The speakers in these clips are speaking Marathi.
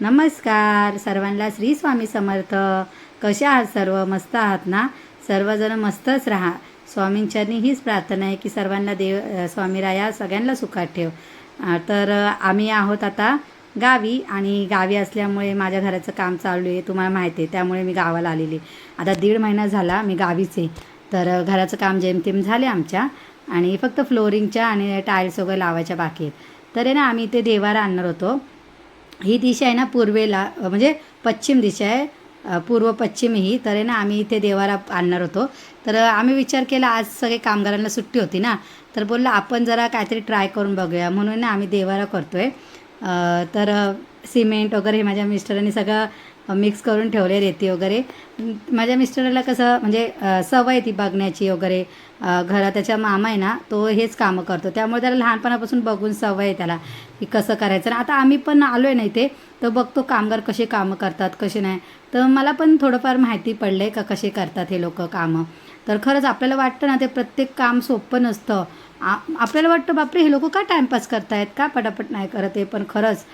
नमस्कार. सर्वांना श्री स्वामी समर्थ. कसे आहात सर्व? मस्त आहात ना? सर्वजण मस्तच राहा. स्वामींच्यानी हीच प्रार्थना आहे की सर्वांना देव स्वामीराया सगळ्यांना सुखात ठेव. तर आम्ही आहोत आता गावी आणि गावी असल्यामुळे माझ्या घराचं काम चालू आहे. तुम्हाला माहिती आहे त्यामुळे मी गावाला आलेली आता दीड महिना झाला मी गावीच आहे. तर घराचं काम जेमतेम झाले आमच्या आणि फक्त फ्लोरिंगच्या आणि टाईल्स वगैरे लावायच्या बाकी आहेत. तर आहे ना आम्ही ते देवारा आणणार होतो. ही दिशा आहे ना पूर्वेला म्हणजे पश्चिम दिशा आहे. पूर्व पश्चिम ही. तर आहे ना आम्ही इथे देवारा आणणार होतो. तर आम्ही विचार केला आज सगळे कामगारांना सुट्टी होती ना. तर बोललं आपण जरा काहीतरी ट्राय करून बघूया. म्हणून ना आम्ही देवारा करतो आहे तर सिमेंट वगैरे हे माझ्या मिस्टरांनी सगळं मिक्स करून ठेवले रेती वगैरे. माझ्या मिस्टरला कसं म्हणजे सवय ती बघण्याची वगैरे. घरात त्याच्या मामा आहे ना तो हेच कामं करतो. त्यामुळे त्याला लहानपणापासून बघून सवय आहे त्याला की कसं करायचं. आणि आता आम्ही पण आलो आहे ना इथे तर बघतो कामगार कसे कामं करतात कसे नाही. तर मला पण थोडंफार माहिती पडलं आहे का कसे करतात हे लोक कामं. तर खरंच आपल्याला वाटतं ना ते प्रत्येक काम सोपं नसतं. आ आपल्याला वाटतं बापरे हे लोक का टाईमपास करतायत? का पटापट नाही करत आहे पण खरंच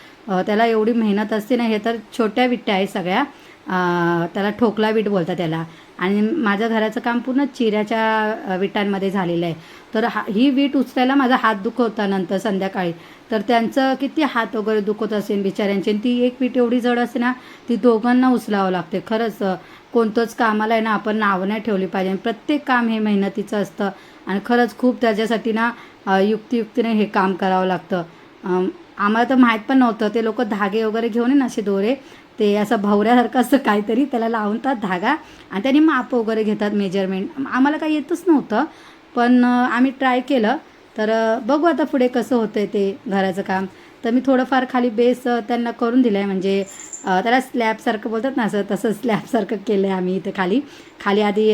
त्याला एवढी मेहनत असते ना हे तर छोट्या विट्ट्या आहे सगळ्या. त्याला ठोकला वीट बोलतात त्याला. आणि माझं घराचं काम पूर्ण चिऱ्याच्या विटांमध्ये झालेलं आहे. तर हा ही वीट उचलायला माझा हात दुखवता नंतर संध्याकाळी. तर त्यांचं किती हात वगैरे दुखत असेल बिचाऱ्यांची. ती एक वीट एवढी जड असते ना ती दोघांना उचलावं लागते. खरंच कोणतंच कामाला आहे ना आपण नावं नाही ठेवली पाहिजे. प्रत्येक काम हे मेहनतीचं असतं. आणि खरंच खूप त्याच्यासाठी ना युक्तियुक्तीने हे काम करावं लागतं. आम्हाला तर माहीत पण नव्हतं. ते लोक धागे वगैरे घेऊन आहे ना असे दोरे. ते असं भावऱ्यासारखं असं काहीतरी त्याला लावतात धागा आणि त्यांनी माप वगैरे घेतात मेजरमेंट आम्हाला काही येतच नव्हतं पण आम्ही ट्राय केलं. तर बघू आता पुढे कसं होतं आहे ते घराचं काम. तर मी थोडंफार खाली बेस त्यांना करून दिलं आहे म्हणजे त्याला स्लॅबसारखं बोलतात ना असं तसं स्लॅबसारखं केलं आहे आम्ही इथं खाली. खाली आधी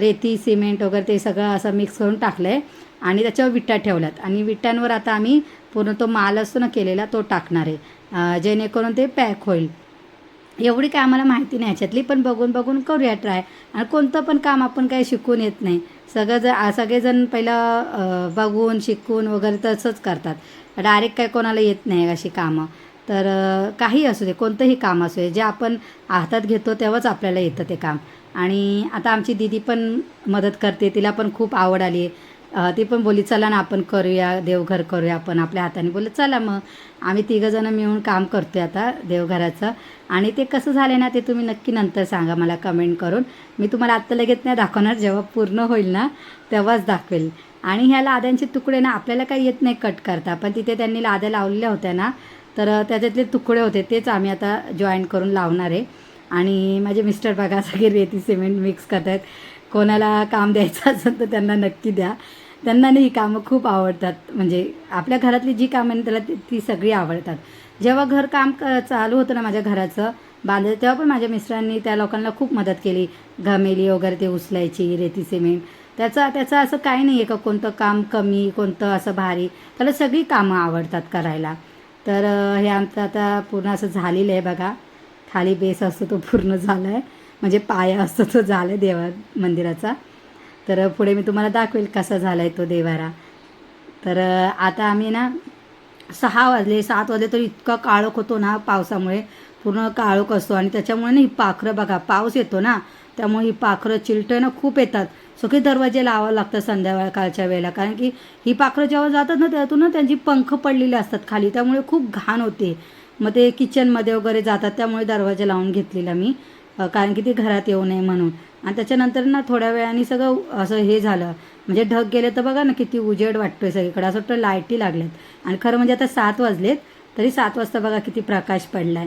रेती सिमेंट वगैरे ते सगळं असं मिक्स करून टाकलं आहे आणि त्याच्यावर विटा ठेवल्यात. आणि विटांवर आता आम्ही पूर्ण तो माल असतो ना केलेला तो टाकणार आहे. जेणेकरून ते पॅक होईल. एवढी काय आम्हाला माहिती नाही ह्याच्यातली पण बघून बघून करूया ट्राय. आणि कोणतं पण काम आपण काही शिकून येत नाही. सगळं जर सगळेजण पहिलं बघून शिकून वगैरे तसंच करतात. डायरेक्ट काय कोणाला येत नाही अशी कामं. तर काही असू दे कोणतंही काम असू दे जे आपण हातात घेतो तेव्हाच आपल्याला येतं ते काम. आणि आता आमची दिदी पण मदत करते तिला पण खूप आवड आली आहे. ती पण बोलली चला ना आपण करूया देवघर करूया आपण आपल्या हाताने. बोललं चला मग आम्ही तिघंजणं मिळून काम करतोय आता देवघराचं. आणि ते कसं झालं ना ते तुम्ही नक्की नंतर सांगा मला कमेंट करून. मी तुम्हाला आत्ता लगेच नाही दाखवणार जेव्हा पूर्ण होईल ना तेव्हाच दाखवेल. आणि ह्या लाद्यांचे तुकडे ना आपल्याला काही येत नाही कट करता. पण तिथे त्यांनी लाद्या लावलेल्या होत्या ना तर त्याच्यातले तुकडे होते तेच आम्ही आता जॉईन करून लावणार आहे. आणि माझे मिस्टर बघा सगळे रेती सिमेंट मिक्स करतात कोणाला काम द्यायचं असेल तर त्यांना नक्की द्या. त्यांना ही कामं खूप आवडतात. म्हणजे आपल्या घरातली जी कामं आहे त्याला ती- ती सगळी आवडतात. जेव्हा घर काम क चालू होतं ना माझ्या घराचं बांधलं तेव्हा पण माझ्या मिस्टरांनी त्या लोकांना खूप मदत केली. घमेली वगैरे ते उचलायची रेती सिमेंट. त्याचा त्याचं असं काही नाही आहे का कोणतं काम कमी कोणतं असं भारी. त्याला सगळी कामं आवडतात करायला. तर हे आमचं आता पूर्ण असं झालेलं आहे बघा. खाली बेस असतो तो पूर्ण झाला आहे म्हणजे पाया असतो तो झाला आहे देवा मंदिराचा. तर पुढे मी तुम्हाला दाखवेल कसा झाला आहे तो देवारा. तर आता आम्ही ना सहा वाजले सात वाजले तर इतका काळोख होतो ना पावसामुळे. पूर्ण काळोख असतो आणि त्याच्यामुळे ना ही पाखरं बघा पाऊस येतो ना त्यामुळे ही पाखरं चिलटं ना खूप येतात. सगळे दरवाजे लावावं लागतात संध्याकाळच्या वेळेला कारण की ही पाखरं जेव्हा जातात ना त्यातून ना त्यांची पंख पडलेले असतात खाली त्यामुळे खूप घाण होते. मग ते किचनमध्ये वगैरे जातात त्यामुळे दरवाजा लावून घेतलेला मी. कारण की ते घरात येऊ नये म्हणून. आणि त्याच्यानंतर ना थोड्या वेळाने सगळं असं हे झालं. म्हणजे ढग गेले तर बघा ना किती उजेड वाटतोय सगळीकडे. असं वाटतं लाईटी लागल्यात. आणि खरं म्हणजे आता सात वाजलेत तरी सात वाजता बघा किती प्रकाश पडलाय.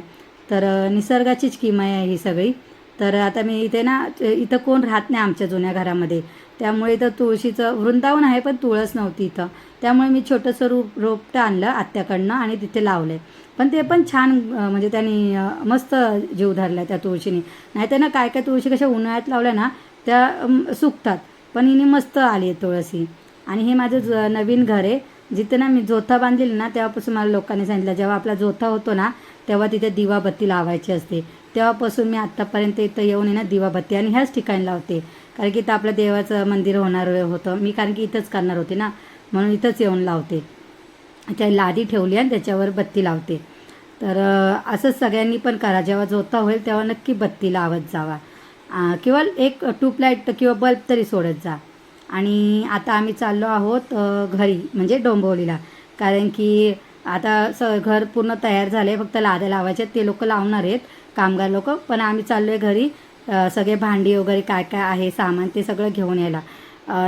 तर निसर्गाचीच किमया आहे ही सगळी. तर आता मी इथे ना इथं कोण राहत नाही आमच्या जुन्या घरामध्ये. त्यामुळे इथं तुळशीचं वृंदावन आहे पण तुळस नव्हती इथं. त्यामुळे मी छोटंसं रूप रोपटं आणलं आत्याकडनं आणि तिथे लावलं आहे पण ते पण छान म्हणजे त्यांनी मस्त जीव धरला त्या तुळशीने. नाही तर ना काय काय तुळशी कशा उन्हाळ्यात लावल्या ना त्या सुकतात. पण हिने मस्त आली आहे तुळशी आणि हे माझं ज नवीन घर आहे. जिथे ना मी जोथा बांधलेली ना तेव्हापासून मला लोकांनी सांगितलं जेव्हा आपला जोथा होतो ना तेव्हा तिथे दिवाबत्ती लावायची असते. तेव्हापासून मी आत्तापर्यंत इथं येऊन आहे ना दिवाबत्ती आणि ह्याच ठिकाणी लावते. कारण की इथं आपलं देवाचं मंदिर होणार होतं. मी कारण की इथंच करणार होते ना. म्हणून इथंच येऊन लावते. त्या लादी ठेवली आणि त्याच्यावर बत्ती लावते. तर असंच सगळ्यांनी पण करा. जेव्हा झोता होईल तेव्हा नक्की बत्ती लावत जावा. किंवा एक ट्यूबलाईट किंवा बल्ब तरी सोडत जा. आणि आता आम्ही चाललो आहोत घरी म्हणजे डोंबवलीला. कारण की आता स घर पूर्ण तयार झाले फक्त लाद्या लावायचे ते लोक लावणार आहेत कामगार लोक. पण आम्ही चाललो आहे घरी सगळे भांडी वगैरे काय काय आहे सामान ते सगळं घेऊन यायला.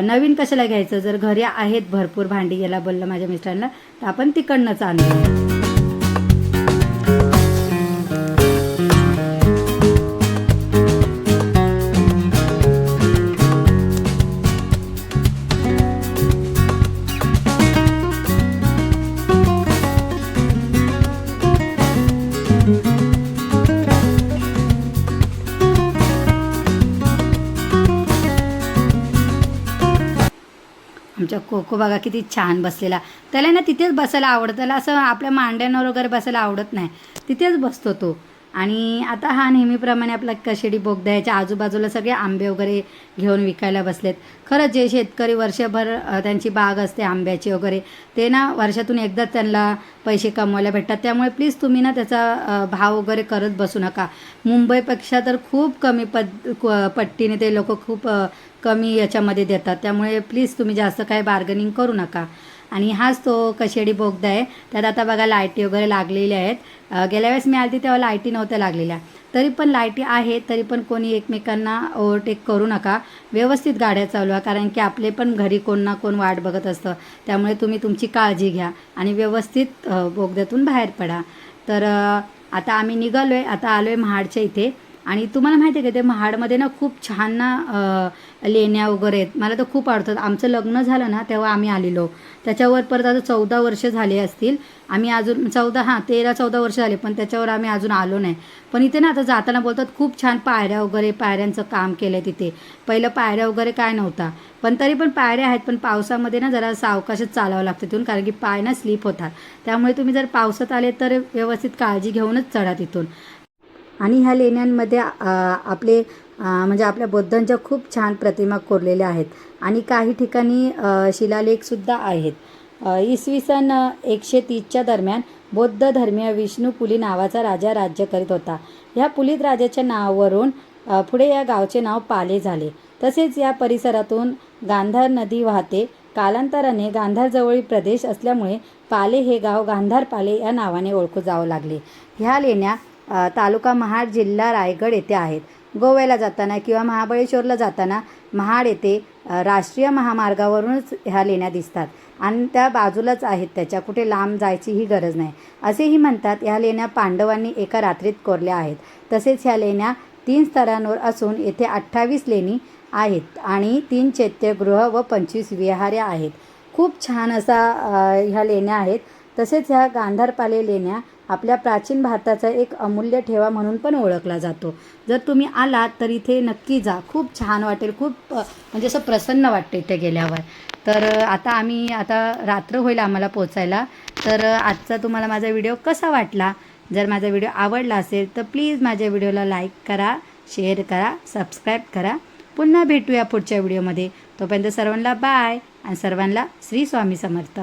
नवीन कशाला घ्यायचं? जर घरी आहेत भरपूर भांडी याला बोललं माझ्या मिस्टरांना तर आपण तिकडनंच आणू आमच्या कोको बघा किती छान बसलेला. त्याला ना तिथेच बसायला आवडतं त्याला असं आपल्या मांड्यांवर वगैरे बसायला आवडत नाही. तिथेच बसतो तो. आणि आता हा नेहमीप्रमाणे आपला कशेडी बोगदा याच्या आजूबाजूला सगळे आंबे वगैरे घेऊन विकायला बसलेत. खरंच जे शेतकरी वर्षभर त्यांची बाग असते आंब्याची वगैरे ते ना वर्षातून एकदाच त्यांना पैसे कमवायला भेटतात. त्यामुळे प्लीज तुम्ही ना त्याचा भाव वगैरे करत बसू नका. मुंबईपेक्षा तर खूप कमी पद पट्टीने ते लोक खूप कमी याच्यामध्ये देतात. त्यामुळे प्लीज तुम्ही जास्त काय बार्गनिंग करू नका. आणि हाच तो कशेडी बोगदा आहे. त्यात आता बघा लायटी वगैरे लागलेल्या आहेत. गेल्या वेळेस मी आली तेव्हा लायटी नव्हत्या लागलेल्या. तरी पण लायटी आहेत तरी पण कोणी एकमेकांना ओव्हरटेक करू नका. व्यवस्थित गाड्या चालवा कारण की आपले पण घरी कोण ना कोण वाट बघत असतं. त्यामुळे तुम्ही तुमची काळजी घ्या आणि व्यवस्थित बोगद्यातून बाहेर पडा. तर आता आम्ही निघालो आहे आता आलो आहे महाडच्या इथे. आणि तुम्हाला माहिती आहे का ते महाडमध्ये ना खूप छान ना लेण्या वगैरे आहेत. मला तर खूप आवडतात. आमचं लग्न झालं ना तेव्हा आम्ही आलेलो. त्याच्यावर परत आता चौदा वर्ष झाले असतील. आम्ही अजून चौदा हां तेरा चौदा वर्ष झाले पण त्याच्यावर आम्ही अजून आलो नाही. पण इथे ना आता जाताना बोलतात खूप छान पायऱ्या वगैरे पायऱ्यांचं काम केलं आहे तिथे. पहिलं पायऱ्या वगैरे काय नव्हता. पण तरी पण पायऱ्या आहेत पण पावसामध्ये ना जरा सावकाशच चालावं लागतं तिथून कारण की पाय ना स्लिप होतात. त्यामुळे तुम्ही जर पावसात आले तर व्यवस्थित काळजी घेऊनच चढा तिथून. आणि ह्या लेण्यांमध्ये आपले म्हणजे आपल्या बुद्धांच्या खूप छान प्रतिमा कोरलेल्या आहेत. आणि काही ठिकाणी शिलालेखसुद्धा आहेत. इसवी सन एकशे तीसच्या दरम्यान बौद्ध धर्मीय विष्णू पुली नावाचा राजा राज्य करीत होता. ह्या पुलित राजाच्या नावावरून पुढे या गावचे नाव पाले झाले. तसेच या परिसरातून गांधार नदी वाहते. कालांतराने गांधारजवळील प्रदेश असल्यामुळे पाले हे गाव गांधार पाले या नावाने ओळखू जावं लागले. ह्या लेण्या तालुका महाड जिल्हा रायगड येथे आहेत. गोव्याला जाताना किंवा महाबळेश्वरला जाताना महाड येथे राष्ट्रीय महामार्गावरूनच ह्या लेण्या दिसतात. आणि त्या बाजूलाच आहेत त्याच्या. कुठे लांब जायचीही गरज नाही. असेही म्हणतात ह्या लेण्या पांडवांनी एका रात्रीत कोरल्या आहेत. तसेच ह्या लेण्या तीन स्तरांवर असून येथे अठ्ठावीस लेणी आहेत आणि तीन चैत्यगृह व पंचवीस विहारे आहेत. खूप छान असा ह्या लेण्या आहेत. तसेच ह्या गांधारपाले लेण्या आपल्या प्राचीन भारताचा एक अमूल्य ठेवा म्हणून पण ओळखला जातो. जर तुम्ही आलात तर इथे नक्की जा. खूप छान वाटेल खूप म्हणजे असं प्रसन्न वाटतं इथे गेल्यावर. तर आता आम्ही आता रात्र होईल आम्हाला पोचायला. तर आजचा तुम्हाला माझा व्हिडिओ कसा वाटला? जर माझा व्हिडिओ आवडला असेल तर प्लीज माझ्या व्हिडिओला लाईक करा शेअर करा सबस्क्राईब करा. पुन्हा भेटूया पुढच्या व्हिडिओमध्ये. तोपर्यंत सर्वांना बाय आणि सर्वांना श्री स्वामी समर्थ.